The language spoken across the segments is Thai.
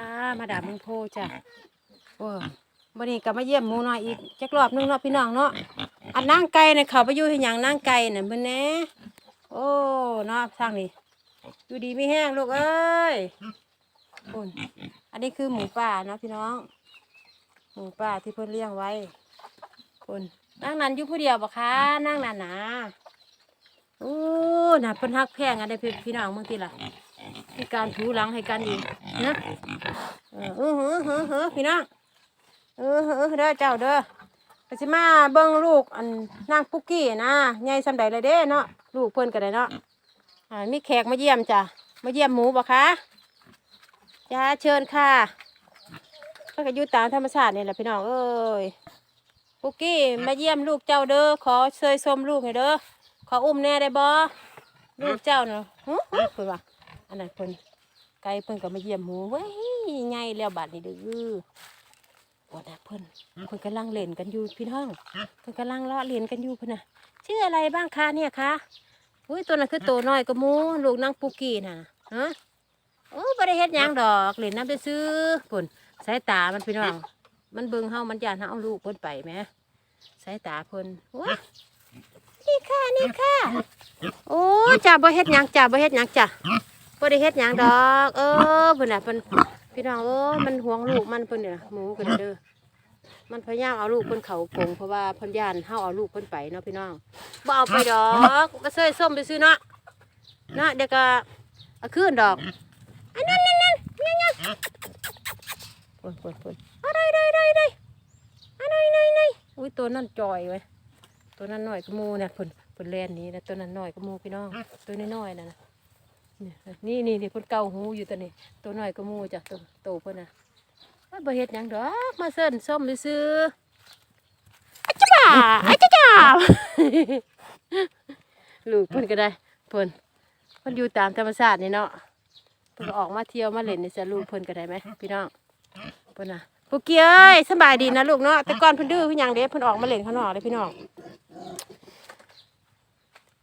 อ่ามาดามเมืองโพจ้ะโอ้วันนี้ก็มาเยี่ยมหมูน้อยอีกจักรอบหนึงเนาะพี่น้องเนาะอันนั่งไก่เนี่ยเขาไปอยู่ที่หยังนั่งไก่เนี่ยเบิ่นแหน่โอ้เนาะทางนี้อยู่ดีไม่แห้งลูกเอ้ยคุณอันนี้คือหมูป่าเนาะพี่น้อง หมูป่าที่เพิ่นเลี้ยงไว้คุณนั่งนันอยู่ผู้เดียวบ่คะนั่งนันนะโอ้น่ะเพิ่นฮักแพงอันใดพี่พี่น้องเมื่อกี้ล่ะ มีการถูหลังให้กันอีกนะเออเออเออเออเออพี่น้องเออเออเด้อเจ้าเด้อไปสิมาเบิ่งลูกอันนางปุกกี้นะใหญ่สำใดเลยเด้เนาะลูกเพิ่นก็ได้เนาะอ่ามีแขกมาเยี่ยมจ้ะมาเยี่ยมหมูบ่คะจ้าเชิญค่ะเพิ่นก็อยู่ตามธรรมชาตินี่แหละพี่น้องเอ้ยปุกกี้มาเยี่ยมลูกเจ้าเด้อขอเชยชมลูกให้เด้อขออุ้มแน่ได้บ่ลูกเจ้าเนาะหึหึเพิ่นว่า อันนั้นเพิ่นไก่เพิ่นก็มาเยี่ยมหมูเว้ยใหญ่แล้วบาดนี้เด้อโอ้นะเพิ่นเพิ่นกำลังเล่นกันอยู่พี่น้องเพิ่นกำลังเลาะเล่นกันอยู่เพิ่นน่ะชื่ออะไรบ้างคะเนี่ยคะอุ้ยตัวนั้นคือตัวน้อยกว่าหมูลูกนางปุกกี้น่ะฮะโอ้บ่ได้เฮ็ดหยังดอกเล่นน้ำซื่อๆเพิ่นสายตามันพี่น้อง มันเบิ่งเฮามันย่านเฮาเอาลูกเพิ่นไปแหมสายตาเพิ่นว้านี่ค่ะนี่ค่ะ โอ้จ่าบ่เฮ็ดหยังจ่าบ่เฮ็ดหยังจ้ะ บ่ได้เฮ็ดหยังดอก เออเพิ่นน่ะเพิ่นพี่น้องเออมันห่วงลูกมันเพิ่นเนี่ยหมูกันเด้อมันพยายามเอาลูกเพิ่นเขากงเพราะว่าเพิ่นย่านเฮาเอาลูกเพิ่นไปเนาะพี่น้องบ่เอาไปดอกก็เซยส้มไปซื้อเนาะเนาะเดี๋ยวก็เอาคืนดอกอันนั้นนั่นนั่นนั่นนั่นปนปนปนอะไรได้ได้ได้อะไรไหนไหนอุ้ยตัวนั้นจอยไว้ยตัวนั้นหน้อยก็มูเนี่ยเพิ่นเพิ่นแล่นนี้นะตัวนั้นหน้อยก็มูพี่น้องตัวน้อยๆนั่นนะ นี่นี่นี่เพ่นเกาหูอยู่ตัวนี้ ตัวน้อยก็หมูจ้ะตัวโตเพิ่นน่ะว่าบ่เฮ็ดหยังดอกมาเซิ้นส้มซื่อๆอาจ้าอาจ้าจ้าลูกเพิ่นก็ได้เพิ่นเพิ่นอยู่ตามธรรมชาตินี่เนาะเพิ่นออกมาเที่ยวมาเล่นนี่ซะลูกเพิ่นก็ได้ไหมพี่น้องเพิ่นน่ะปุกกี้เอ้ยสบายดีนะลูกเนาะแต่ก่อนเพิ่นดื้อเพิ่นหยังเด้เพิ่นออกมาเล่นข้างนอกเลยพี่น้อง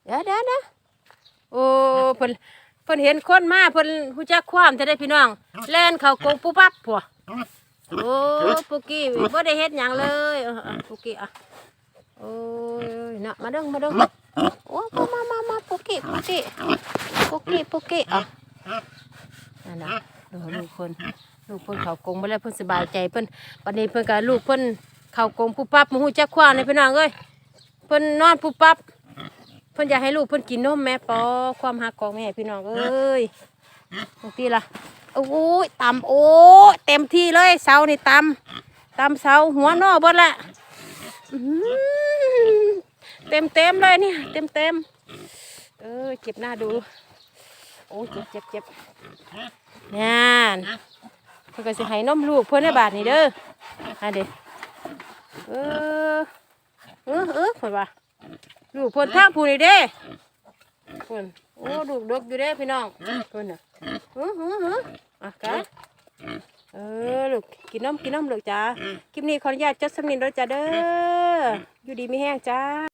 เดี๋ยวเดี๋ยวนะโอ้เพิ่น เพิ่นเห็นคนมาเพิ่นฮู้จักความจะได้พี่น้องแล่นเข้ากรงปุ๊บปั๊บผัวโอ้ปุกกี้บ่ได้เฮ็ดหยังเลยเออเออปุกกี้อะโอ้ยน่ะมาเด้งมาเด้งโอ้มามามามาปุกกี้ปุกกี้ปุกกี้ปุกกี้อะนั่นน่ะดูลูกเพิ่นลูกเพิ่นเข้ากรงบ่แล้วเพิ่นสบายใจเพิ่นบัดนี้เพิ่นก็ลูกเพิ่นเข้ากรงปุ๊บปั๊บมาฮู้จักความเลยพี่น้องเอ้ยเพิ่นนอนปุ๊บปั๊บ เพิ่นอยากให้ลูกเพิ่นกินนมแม่ปอความหักของแม่พี่น้องเอ้ยบางทีล่ะโอ้ยตำโอ้เต็มที่เลยเสานี่ตำตำเสาหัวนอกบดละอื้อหือเต็มเต็มเลยเนี่ยเต็มเต็มเออเจ็บหน้าดู โอ้เจ็บเจ็บเจ็บนี่นเพิ่นก็สิให้นมลูกเพิ่อนในบาทนี่เด้ออันเด้เออเออเออเพิ่อนว่า ลูกเพิ่นทางผู้นี่เด้เพิ่นโอ้ลูกดกอยู่เด้พี่น้องเพิ่นน่ะหือหือหืออะกะเออลูกกินน้ำกินน้ำลูกจ้าคลิปนี้ขออนุญาตจดสำนินด้วยจ้าเด้ออยู่ดีไม่แห้งจ้า